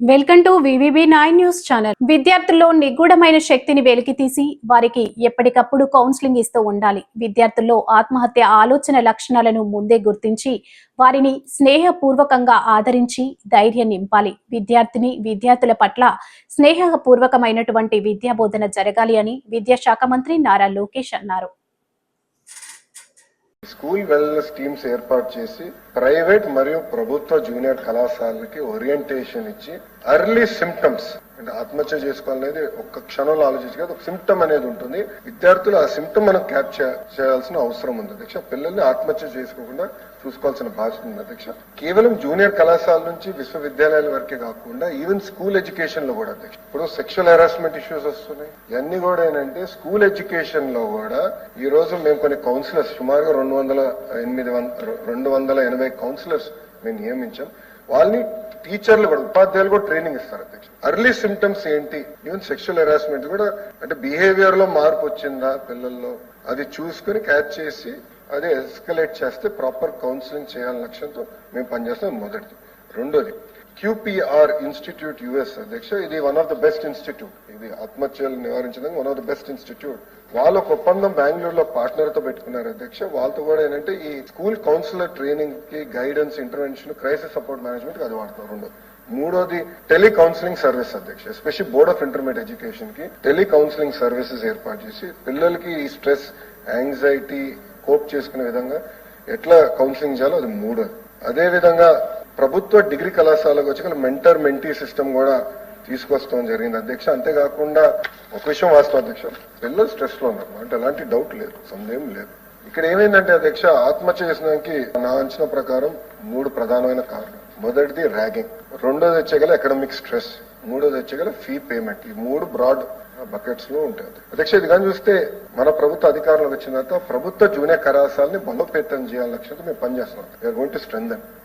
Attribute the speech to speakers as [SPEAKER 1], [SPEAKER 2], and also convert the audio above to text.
[SPEAKER 1] Welcome to VVB nine news channel. విద్యార్థుల్లో నిగూఢమైన శక్తిని వెలికితీసి వారికి ఎప్పటికప్పుడు కౌన్సిలింగ్ ఇస్తూ ఉండాలి. విద్యార్థుల్లో ఆత్మహత్య ఆలోచన లక్షణాలను ముందే గుర్తించి వారిని స్నేహపూర్వకంగా ఆదరించి ధైర్యం నింపాలి. విద్యార్థిని విద్యార్థుల పట్ల స్నేహపూర్వకమైనటువంటి విద్యాబోధన జరగాలి అని విద్యాశాఖ మంత్రి నారా లోకేష్ అన్నారు.
[SPEAKER 2] స్కూల్ వెల్నెస్ టీమ్స్ ఏర్పాటు చేసి ప్రైవేట్ మరియు ప్రభుత్వ జూనియర్ కళాశాలకి ఓరియంటేషన్ ఇచ్చి అర్లీ సిమ్టమ్స్ అంటే ఆత్మహత్య చేసుకోవాలనేది ఒక్క క్షణంలో ఆలోచించి కాదు ఒక సిమ్టమ్ అనేది ఉంటుంది. విద్యార్థులు ఆ సిమ్టమ్ మనం క్యాప్చర్ చేయాల్సిన అవసరం ఉంది అధ్యక్ష. పిల్లల్ని ఆత్మహత్య చేసుకోకుండా చూసుకోవాల్సిన బాధ్యత ఉంది అధ్యక్ష. కేవలం జూనియర్ కళాశాల నుంచి విశ్వవిద్యాలయాల వరకే కాకుండా ఈవెన్ స్కూల్ ఎడ్యుకేషన్లో కూడా అధ్యక్ష. ఇప్పుడు సెక్షువల్ హెరాస్మెంట్ ఇష్యూస్ వస్తున్నాయి. ఇవన్నీ కూడా ఏంటంటే స్కూల్ ఎడ్యుకేషన్లో కూడా ఈ రోజు మేము కొన్ని కౌన్సిలర్స్ సుమారుగా రెండు వందల ఎనిమిది రెండు వందల ఎనభై కౌన్సిలర్స్ మేము నియమించాం. వాళ్ళని టీచర్లు కూడా ఉపాధ్యాయులు కూడా ట్రైనింగ్ ఇస్తారు అధ్యక్ష. అర్లీ సిమ్టమ్స్ ఏంటి? ఈవెన్ సెక్షువల్ హెరాస్మెంట్ కూడా అంటే బిహేవియర్లో మార్పు వచ్చిందా పిల్లల్లో? అది చూసుకుని క్యాచ్ చేసి అదే ఎస్కలేట్ చేస్తే ప్రాపర్ కౌన్సిలింగ్ చేయాలనే లక్ష్యంతో మేము పనిచేస్తాం మొదటిది. రెండోది క్యూపీఆర్ ఇన్స్టిట్యూట్ యుఎస్ అధ్యక్ష ఇది one of the best institute ఇది ఆత్మహత్యలు నివారించడానికి one of the best institute వాళ్ళ ఒక ఒప్పందం బెంగళూరులో పార్ట్నర్తో పెట్టుకున్నారు అధ్యక్ష. వాళ్ళతో కూడా ఏంటంటే ఈ స్కూల్ కౌన్సిలర్ ట్రైనింగ్కి guidance intervention crisis support management అది వాడుతున్నారు రెండోది మూడోది టెలి కౌన్సిలింగ్ సర్వీస్ అధ్యక్ష. ఎస్పెషల్లీ బోర్డ్ ఆఫ్ ఇంటర్మీడియట్ ఎడ్యుకేషన్కి టెలి కౌన్సిలింగ్ సర్వీసెస్ ఏర్పాటు చేసి పిల్లలకి ఈ స్ట్రెస్ యాంగ్జైటీ కోప్ చేసుకునే విధంగా ఎట్లా కౌన్సిలింగ్ చేయాలో అది మూడోది. అదే విధంగా ప్రభుత్వ డిగ్రీ కళాశాలకు వచ్చి మెంటర్ మెంటీ సిస్టమ్ కూడా తీసుకొస్తాం జరిగింది. అధ్యక్ష అంతేకాకుండా ఒక విషయం వాస్తవం అధ్యక్ష పిల్లలు స్ట్రెస్లో ఉన్నారు. అంటే ఎలాంటి డౌట్ లేదు సందేహం లేదు. ఇక్కడ ఏమైందంటే అధ్యక్ష ఆత్మహత్య చేసినానికి నా అంచనా ప్రకారం మూడు ప్రధానమైన కారణం మొదటిది ర్యాగింగ్ రెండోది వచ్చేగల ఎకడమిక్ స్ట్రెస్ మూడోది వచ్చేగల ఫీ పేమెంట్. ఈ మూడు బ్రాడ్ బకెట్స్లో ఉంటాయి. అధ్యక్ష ఇది కానీ చూస్తే మన ప్రభుత్వ అధికారంలోకి వచ్చిన తర్వాత ప్రభుత్వ జూనియర్ కళాశాలని బలోపేతం చేయాలని లక్ష్యంతో మేము పనిచేస్తున్నాం. గోయింగ్ టు స్ట్రెంగ్